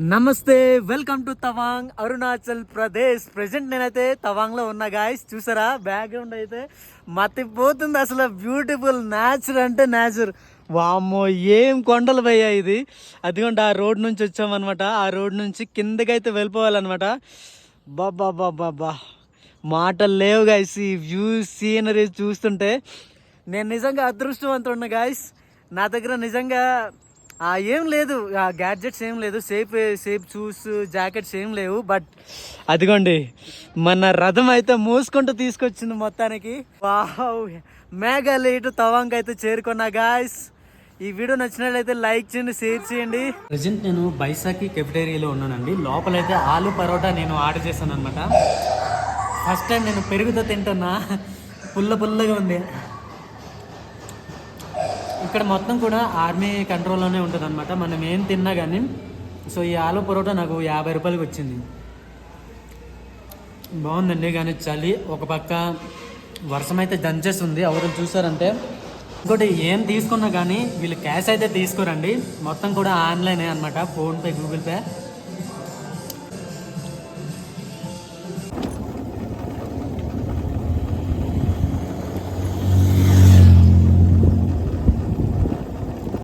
Namaste welcome to Tawang Arunachal Pradesh. Present నేనైతే తవాంగ్లో ఉన్నా గాయస్. చూసారా? బ్యాక్గ్రౌండ్ అయితే మతిపోతుంది అసలు. బ్యూటిఫుల్ న్యాచర్ అంటే న్యాచర్ వామ్మో ఏం కొండలు పోయా ఇది. అదిగోండి ఆ రోడ్ నుంచి వచ్చామన్నమాట. ఆ రోడ్ నుంచి కిందకైతే వెళ్ళిపోవాలన్నమాట. బాబా బాబా బా. మాటలు లేవు గాయస్. ఈ వ్యూ సీనరీ చూస్తుంటే. నేను నిజంగా అదృష్టవంతున్నా గాయస్. నా దగ్గర నిజంగా ఏం లేదు. ఆ గ్యాడ్జెట్స్ ఏం లేదు. సేఫ్ సేఫ్ షూస్ జాకెట్స్ ఏం లేవు. బట్ అదిగోండి. మన రథం అయితే మూసుకుంటూ తీసుకొచ్చింది మొత్తానికి. వావ్ మేఘాలయ తవాంగ్ అయితే చేరుకున్నా గాయస్ ఈ వీడియో నచ్చినట్లయితే లైక్ చేయండి షేర్ చేయండి. ప్రజెంట్ నేను బైసాకి కెఫిటేరియాలో ఉన్నానండి. లోపలైతే ఆలు పరోటా నేను ఆర్డర్ చేశాను అనమాట ఫస్ట్ టైం నేను పెరుగుతో తింటున్నా. పుల్ల పుల్లగా ఉంది. ఇక్కడ మొత్తం కూడా ఆర్మీ కంట్రోల్లోనే ఉంటుంది అనమాట మనం ఏం తిన్నా కానీ సో ఈ ఆలు పరోటా నాకు యాభై రూపాయలకి వచ్చింది. బాగుందండి కానీ చలి ఒక పక్క వర్షం అయితే దంచేస్తుంది ఎవరు చూసారంటే ఇంకోటి ఏం తీసుకున్నా కానీ వీళ్ళు క్యాష్ అయితే తీసుకోరండి. మొత్తం కూడా ఆన్లైనే అనమాట ఫోన్పే గూగుల్ పే.